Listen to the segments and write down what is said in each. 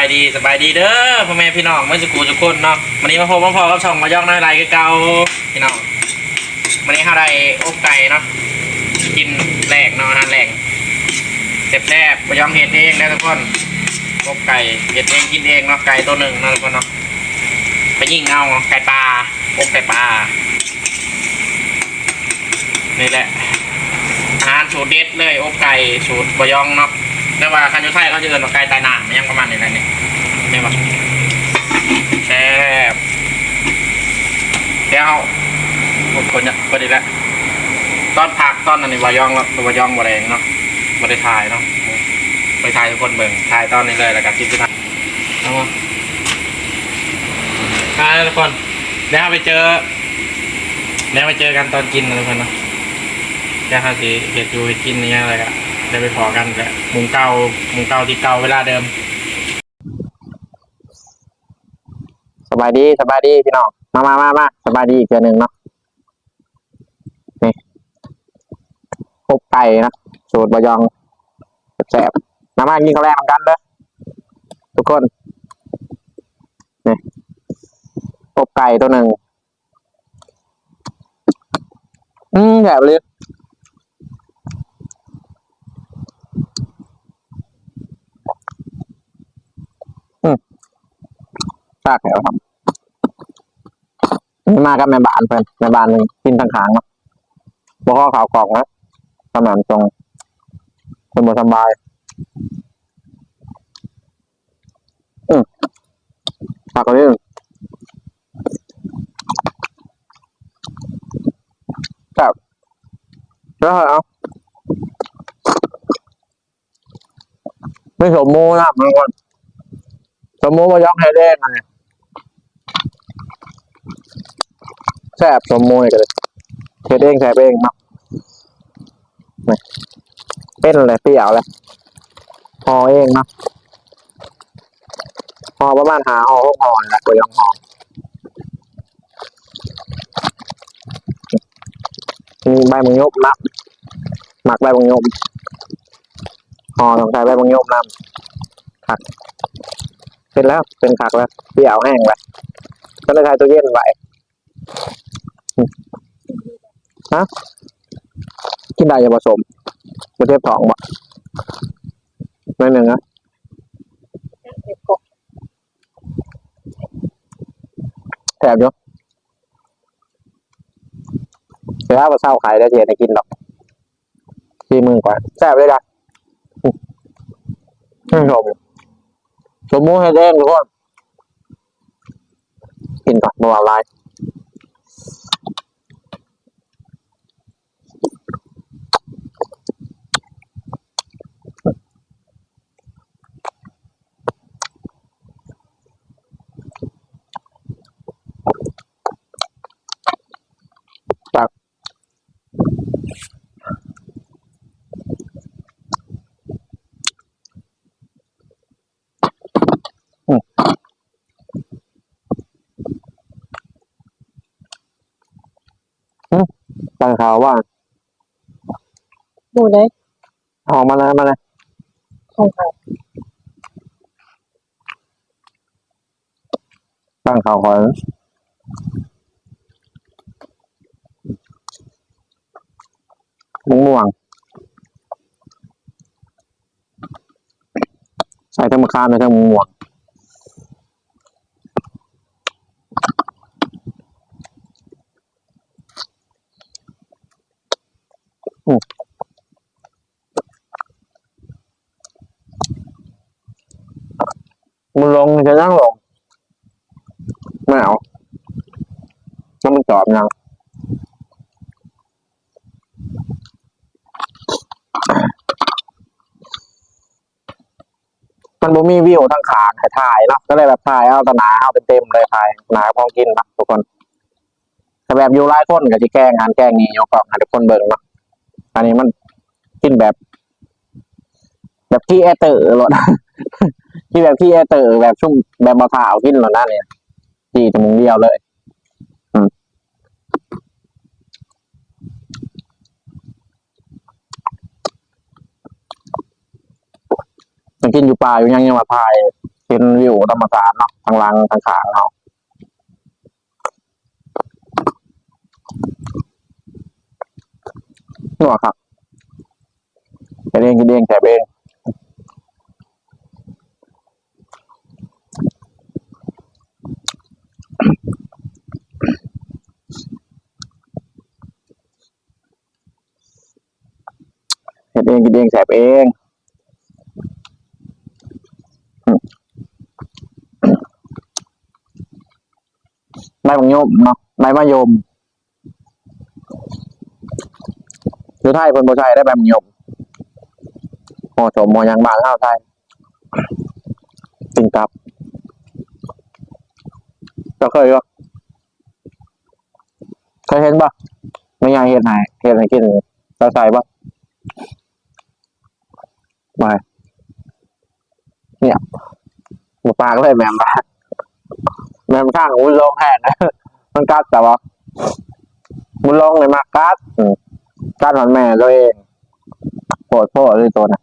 ายดีสบายดีสบายดีเด้อพ่อแม่พี่น้องเมื่อสักครู่ทุกคนเนาะวันนี้มาพบมาพอกับช่องมาย่องน้อยไรคือเก่าพี่น้องวันนี้ข้าได้อบไก่เนาะกินแรกเนาะอาหารแรกเสร็จแรกมาย่องเห็ดเองนะทุกคนอบไก่เห็ดเองกินเองเนาะไก่ตัวหนึ่งนะทุกคนเนาะไปยิงเอาไก่ปลาอบไก่ปลานี่แหละอาหารสูตรเด็ดเลยอบไก่สูตรบะยองเนาะเรียกว่าคันยูไทยเขาจะเอินว่าไก่ตายหนามยังประมาณนี้แหละนี่นี่ปะแซ่บเดี๋ยว เอาคนเนี่ยพอดีแล้วตอนพักตอนนั้นนี่บะยองแล้วบะยองบะแดงเนาะบะได้ถ่ายเนาะไปถ่ายทุกคนเบิ่งถ่ายตอนนี้เลยแล้วก็คลิปที่ถ่ายเอามาถ่ายทุกคนเดี๋ยวไปเจอเดี๋ยวไปเจอกันตอนกินนะทุกคนเนาะจะหาสิเห็ดอยู่เห็ดกินนี่อะไรก็ได้ไปพอกันแหละมุมเก่ามุมเก่าที่เก่าเวลาเดิมสบายดีสบายดีพี่น้องมามามามาสบายดีอีกเดือนหนึ่งเนาะ พบไก่นะสูตรบะยองแซ่บๆมามากินข้าวแรงนกันเด้อทุกคนนี่พบไก่ตัวหนึ่งอืมแบบเลยอืมซากแล้วครับนี่มากับแม่บ้านเพิ่อนแม่บ้านหนึ่งกินทั้งขางเนาะบ่ข้อข่าวกล่องนะ สมานตรงคนบ่สบาย อืมฝากกันนิดนึงครับแล้วเอาไม่สมมูนะบางคนสมมูมายอกให้แดงเลยแซบสมมูลกันเลยเทดเองแซบเองเน เป็นเลยเปรี้ยวเลยหอเองนะหอประมาณหาหอหกหอนี่แหละตัวยองหอมีใบมังยบนะหมักใบมังยบหอต้องใช้ใบมังยบน้ำขักเป็นแล้วเป็นขักแล้วเปรี้ยวแห้งแล้วก็เลยใช้ตัวเย็นไว้ กินได้จะผสมประเทศทองบ่ไม่หนึ่งนะแถบอยู่เดี๋ยวเอาเศร้าขายได้เทียนกินดอกที่มือก่อนแซ่บเลยนะอืมชมสมมูให้แดงทุกคนกินก่อนเบาๆลาย ข่าวว่าดูได้ออกมาเลยมาเลยของเขาตั้งข่าวขอนมะม่วงใส่ทั้งมะขามใส่ทั้งมะม่วงอืม มันจะนั่งลงไม่เอาแล้วมันจอบยังมันบ่มีวิวทางขาถ่ายเนาะก็เลยแบบถ่ายเอาตหนาเอาเต็มๆเลยถ่ายหนาพองกินนะทุกคนแต่แบบอยู่ไล่คนกับที่แกล้งงานแกล้งนี่ยกกล่องให้ทุกคนเบิ่งเนาะอันนี้มันกินแบบ แบบที่แอเตอร์รถ ที่แบบที่แอเตอร์แบบชุ่มแบบมะพร้าวกินหรอนั่นเนี่ยที่จมูกเดียวเลยอืมกินอยู่ป่าอยู่ยังยังมาถ่ายเห็นวิวธรรมศาสตร์เนาะทางลังทางขางเนาะนัวครับกินเองกินเองแต่เองเห็ดเอง กินเองแสบเองอืมใบบางโยมเนาะใบมะยมอยู่ไทยคนบ่ใช่ได้ใบบางโยมโอ้โถมโมยังบานเท่าไทยติงกับจะเคยปะเคยเห็นปะไม่ยายเห็นไหนเห็นไหนกินเราใส่ปะ มาเนี่ยหมูปลาก็เลยแมมมาแมมข้างมุนลงแทนนะมันกัดแต่ว่ามุนลงเลยมากัดกัดหอนแม่ตัวเองโปวดพ่อเลยตัวน่ะ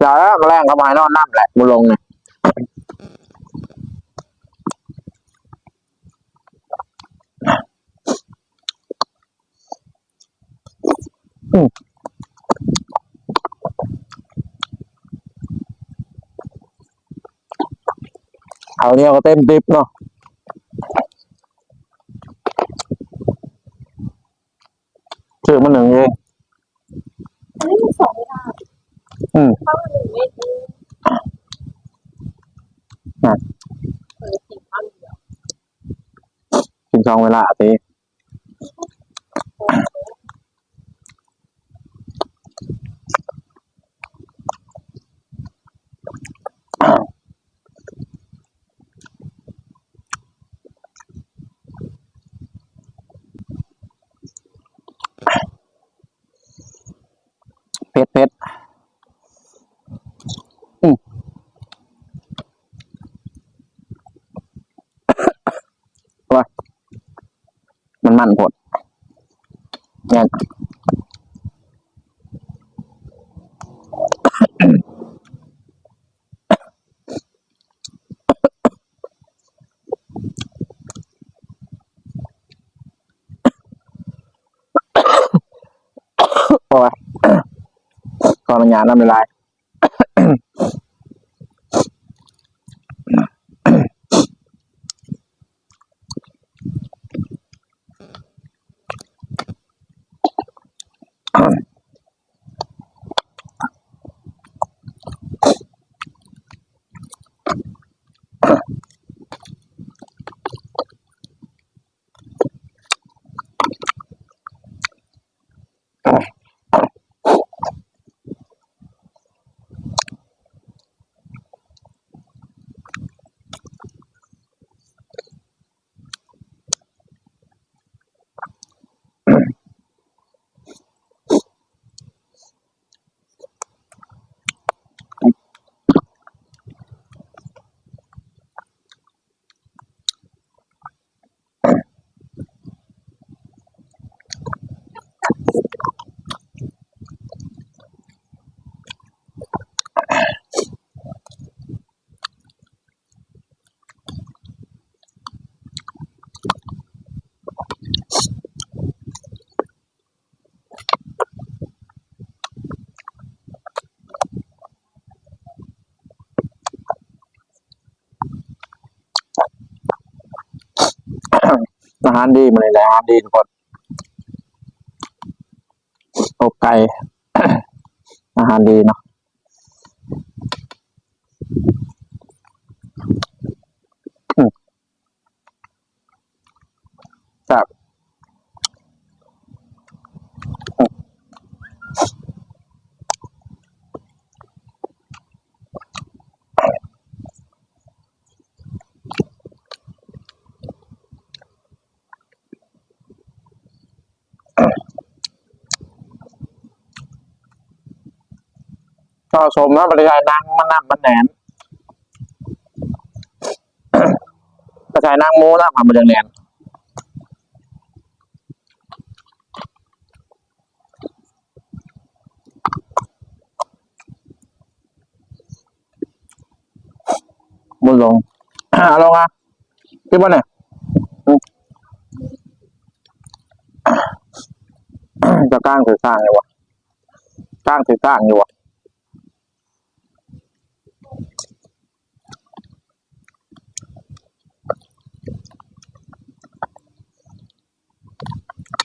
แล้วมาแรงเข้ามานอนน้ำแหละมุนลงเนี่ยเอาเนี่ยก็เต็มดิบเนาะชื่อมันหนึ่งเองอันนี้มันสองเวลาอืมเข้าหนึ่งเมตรอะเออสิบอันเดียวกินสองเวลาสิ เพชรเพชรอืมว่า มันมันผดเนี่ยโอ้ยก่อนมันยาน้ำละลาย อาหารดีมาเลยแหละอาหารดีทุกคนอบไก่อาหารดีเนาะครับ ก็ชมนะบรรยายนางมานน้ำมันแหนนบรรชายนางโม้น้ข่านบรรยายแหนนบุญลงอ่าองอะพี่บ้านเนี่ยจะก้างถือสร้างอยู่วะก้างถือสร้างอยู่วะ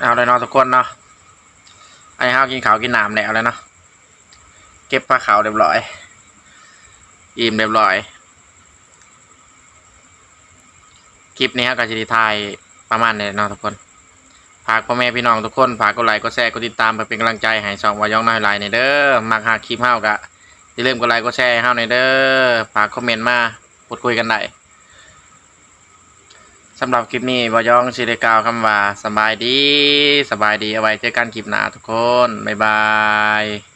เอาเลยเนาะทุกคนเนาะไอ้ห้าวกินข้าวกินน้ำแล้วเลยเนาะเก็บผ้าขาวเรียบร้อย อิ่มเรียบร้อย คลิปนี้ครับก็จะได้ถ่ายประมาณนี้เนาะทุกคนฝากพ่อแม่พี่น้องทุกคนฝากกดไลค์กดแชร์กดติดตามไปเป็นกำลังใจให้ช่องวายองน้อยไลน์ในเด้อมักหาคลิปเฮากะอย่าลืมกดไลค์กดแชร์ห้เฮาในเด้อฝากคอมเมนต์มาพูดคุยกันได้ สำหรับคลิปนี้บอยองชิเดกาวคำว่าสบายดีสบายดีเอาไว้เจอกันคลิปหน้าทุกคน บ๊ายบาย